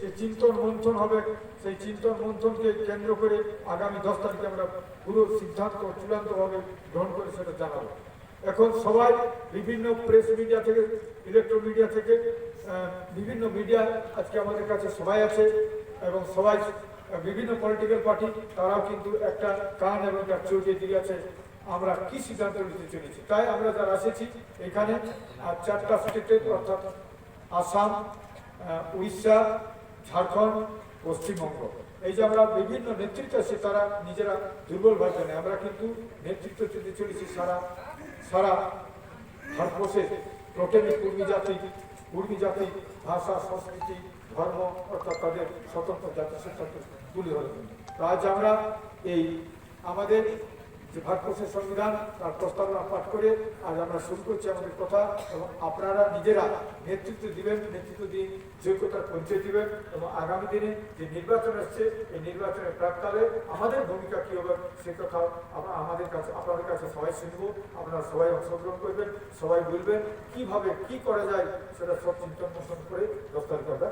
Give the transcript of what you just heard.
যে চিন্তন মন্থন হবে, সেই চিন্তন মন্থনকে কেন্দ্র করে আগামী দশ তারিখে আমরা পুরো সিদ্ধান্ত চূড়ান্তভাবে গ্রহণ করে সেটা জানাব। এখন সবাই বিভিন্ন প্রেস মিডিয়া থেকে ইলেকট্রো মিডিয়া থেকে বিভিন্ন মিডিয়া আজকে আমাদের কাছে সবাই আছে এবং সবাই বিভিন্ন পলিটিক্যাল পার্টি তারাও কিন্তু একটা কান এবং একটা চোখে দিয়ে আছে, আমরা কি সিদ্ধান্ত নিতে চলেছি। তাই আমরা যারা এসেছি এখানে আর চারটা স্টেটের অর্থাৎ আসাম উড়িষ্যা, ঝাড়খণ্ড, পশ্চিমবঙ্গ। এই যে আমরা বিভিন্ন নেতৃত্ব আছে, তারা নিজেরা দুর্বল জানে আমরা কিন্তু নেতৃত্ব দিতে চলেছি সারা সারা ভারতবর্ষে। টোটালি কুর্মী জাতি কুর্মী জাতি, ভাষা, সংস্কৃতি, ধর্ম, অর্থাৎ তাদের স্বতন্ত্র জাতি সিদ্ধান্ত তুলে ধরে আজ আমরা এই আমাদের যে ভারতবর্ষের সংবিধান, তার প্রস্তাবনা পাঠ করে আজ আমরা শুরু করছি আমাদের কথা এবং আপনারা নিজেরা নেতৃত্ব দিবেন, নেতৃত্ব দিয়ে যোগ্যতার পরিচয় দিবেন এবং আগামী দিনে যে নির্বাচন আসছে, এই নির্বাচনের প্রাককালে আমাদের ভূমিকা কী হবে সে কথা আমরা আমাদের কাছে, আপনাদের কাছে সবাই শুনব, আপনারা সবাই অংশগ্রহণ করবেন, সবাই বলবেন, কীভাবে কি করা যায় সেটা সব পোষণ করে তারিখ আমরা